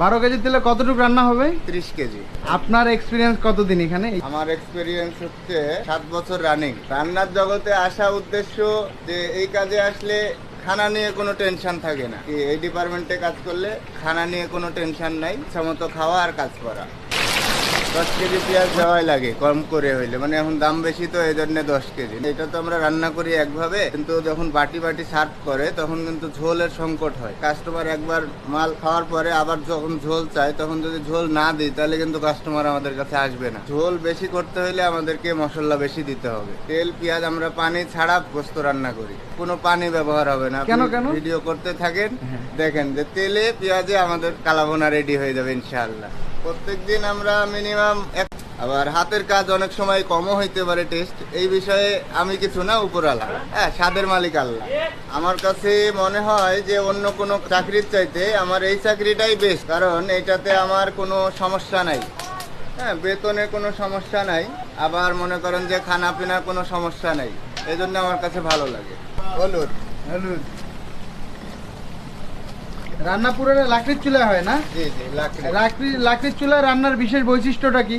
বারো কেজি তেলে কতটুকু রান্না হবে? ত্রিশ কেজি। আপনার এক্সপিরিয়েন্স কতদিন এখানে? আমার এক্সপিরিয়েন্স হচ্ছে সাত বছর রানিং রান্নার জগতে আসা উদ্দেশ্য যে এই কাজে আসলে খানা নিয়ে কোনো টেনশন থাকে না। এই ডিপার্টমেন্টে কাজ করলে খানা নিয়ে কোনো টেনশন নাই সমত খাওয়া আর কাজ করা। দশ কেজি পেঁয়াজ দেওয়াই লাগে কম করে হইলে। মানে এখন দাম বেশি তো এই জন্য দশ কেজি। এটা তো আমরা রান্না করি একভাবে কিন্তু যখন বাটি বাটি সার্ভ করে তখন কিন্তু ঝোলের সংকট হয়। কাস্টমার একবার মাল খাওয়ার পরে আবার যখন ঝোল চায় তখন যদি ঝোল না দিই তাহলে কিন্তু কাস্টমার আমাদের কাছে আসবে না। ঝোল বেশি করতে হলে আমাদেরকে মশলা বেশি দিতে হবে। তেল পেঁয়াজ আমরা পানি ছাড়া গোস্ত রান্না করি। কোনো পানি ব্যবহার হবে না। কেন, কেন? ভিডিও করতে থাকেন হ্যাঁ। দেখেন যে তেলে পেঁয়াজে আমাদের কালাবোনা রেডি হয়ে যাবে ইনশাআল্লাহ। প্রত্যেকদিন আমরা মিনিমাম এক আবার হাতের কাজ অনেক সময় কমও হইতে পারে টেস্ট এই বিষয়ে আমি কিছু না উপরালা হ্যাঁ স্বাদের মালিক আল্লাহ। আমার কাছে মনে হয় যে অন্য কোনো চাকরির চাইতে আমার এই চাকরিটাই বেশ কারণ এটাতে আমার কোনো সমস্যা নাই। হ্যাঁ বেতনের কোনো সমস্যা নাই আবার মনে করেন যে খানা পিনার কোনো সমস্যা নাই। এই জন্য আমার কাছে ভালো লাগে। হলুদ। হলুদ। রান্না পুরো লাকড়ির চুলা হয় না? জি জি লাকড়ি। লাকড়ি লাকড়ির চুলা রান্নার বিশেষ বৈশিষ্ট্যটা কি?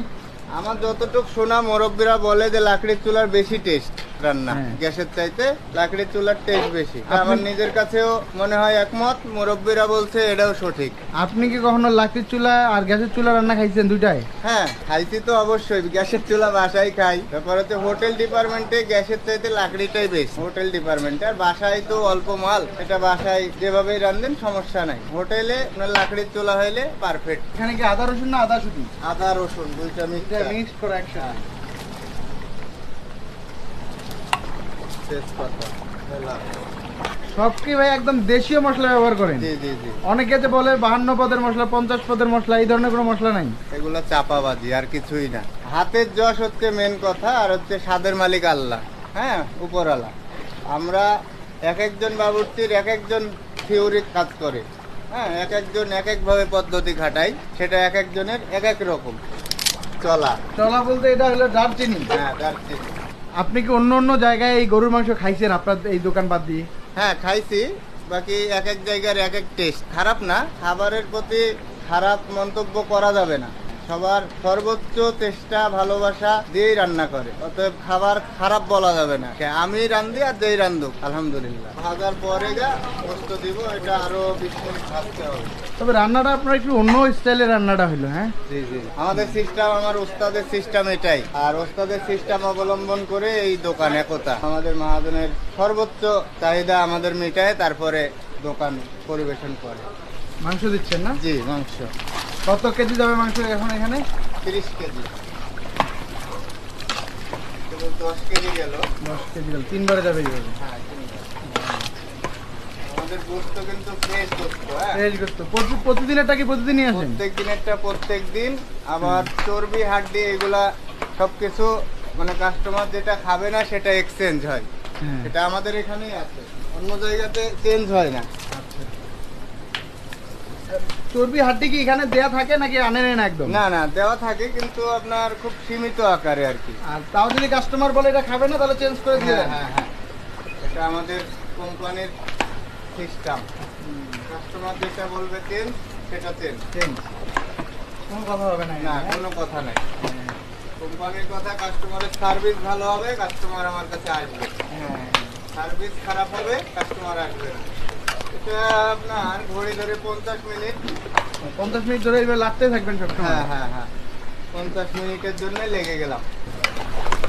আমার যতটুকু শোনা মুরব্বীরা বলে যে লাকড়ির চুলার বেশি টেস্ট রান্না। হ্যাঁ। গ্যাসের চাইতে লাকড়ির চুলার টেস্ট বেশি। আমার নিজের কাছেও মনে হয় একমত মুরব্বীরা বলছে এটাও সঠিক। আপনি কি কখনো লাকড়ির চুলা আর গ্যাসের চুলা রান্না খাইছেন দুইটাই? হ্যাঁ খাইছি তো অবশ্যই গ্যাসের চুলা বাসায় খাই। তারপর হচ্ছে হোটেল ডিপার্টমেন্টে গ্যাসের চাইতে লাকড়িটাই বেশি। হোটেল ডিপার্টমেন্টে আর বাসায় তো অল্প মাল এটা বাসায় যেভাবেই রান্ধেন সমস্যা নাই। হোটেলে আপনার লাকড়ির চুলা হইলে পারফেক্ট এখানে কি আদা রসুন না আদা শুধু? আদা রসুন দুইটা মিক্সচার মিক্স করে একসাথে। সব কি ভাই একদম দেশীয় মশলা ব্যবহার করেন? জি জি জি। অনেকে যে বলে বাহান্ন পদের মশলা পঞ্চাশ পদের মশলা এই ধরনের কোনো মশলা নাই? এগুলো চাপাবাজি আর কিছুই না। হাতের যশ হচ্ছে মেন কথা আর হচ্ছে স্বাদের মালিক আল্লাহ। হ্যাঁ উপরওয়ালা। আমরা এক একজন বাবুর্চির এক একজন থিওরি কাজ করে। হ্যাঁ এক একজন এক একভাবে পদ্ধতি খাটাই সেটা এক একজনের এক এক রকম। চলা। চলা বলতে এটা হলো দারচিনি। হ্যাঁ দারচিনি। আপনি কি অন্য অন্য জায়গায় এই গরুর মাংস খাইছেন? আপনার এই দোকান বাদ দিয়ে। হ্যাঁ খাইছি। বাকি এক এক জায়গার এক এক টেস্ট খারাপ না, খাবারের প্রতি খারাপ মন্তব্য করা যাবে না। সবার সর্বোচ্চ চেষ্টা ভালোবাসা দিয়েই রান্না করে। অতএব খাবার খারাপ বলা যাবে না। কে আমি রান্ধি আর যেই রান্ধুক আলহামদুলিল্লাহ। ভাজার পরে যা গোস্ত দিব এটা আরও বিশ মিনিট ভাজতে হবে। তবে রান্নাটা আপনার একটু অন্য স্টাইলের রান্নাটা হলো হ্যাঁ? জি জি। আমাদের সিস্টেম আমার ওস্তাদের সিস্টেম এটাই। আর ওস্তাদের সিস্টেম অবলম্বন করে এই দোকান একতা। আমাদের মহাজনের সর্বোচ্চ চাহিদা আমাদের মেটায় তারপরে দোকান পরিবেশন করে। মাংস দিচ্ছেন না? জি মাংস। কত কেজি যাবে মাংস এখন এখানে? তিরিশ কেজি। দশ কেজি গেল। দশ কেজি গেল। তিনবারে যাবে হ্যাঁ আমাদের গোস্ত কিন্তু ফ্রেশ গোস্ত হ্যাঁ? প্রতিদিনেরটা কি প্রতিদিনই আসেন? প্রত্যেক দিনেরটা প্রত্যেক আবার চর্বি হাড্ডি এগুলা সবকিছু মানে কাস্টমার যেটা খাবে না সেটা এক্সচেঞ্জ হয়। হ্যাঁ। এটা আমাদের এখানেই আছে। অন্য জায়গাতে চেঞ্জ হয় না। চর্বি হাড্ডি কি এখানে দেয়া থাকে নাকি আনে নেন একদম? না না দেওয়া থাকে কিন্তু আপনার খুব সীমিত আকারে আর কি। আর তাও যদি কাস্টমার বলে এটা খাবে না তাহলে চেঞ্জ করে দিয়ে হ্যাঁ হ্যাঁ হ্যাঁ। এটা আমাদের কোম্পানির সিস্টেম কাস্টমার যেটা বলবে চেঞ্জ সেটা চেঞ্জ চেঞ্জ কোনো কথা হবে না না কোনো কথা নাই। কোম্পানির কথা কাস্টমারের সার্ভিস ভালো হবে কাস্টমার আমার কাছে আসবে। হ্যাঁ। সার্ভিস খারাপ হবে কাস্টমার আসবে না। এটা আপনার ঘড়ি ধরে পঞ্চাশ মিনিট। পঞ্চাশ মিনিট ধরে এইভাবে লাগতে থাকবেন সব হ্যাঁ হ্যাঁ হ্যাঁ। পঞ্চাশ মিনিটের জন্য লেগে গেলাম।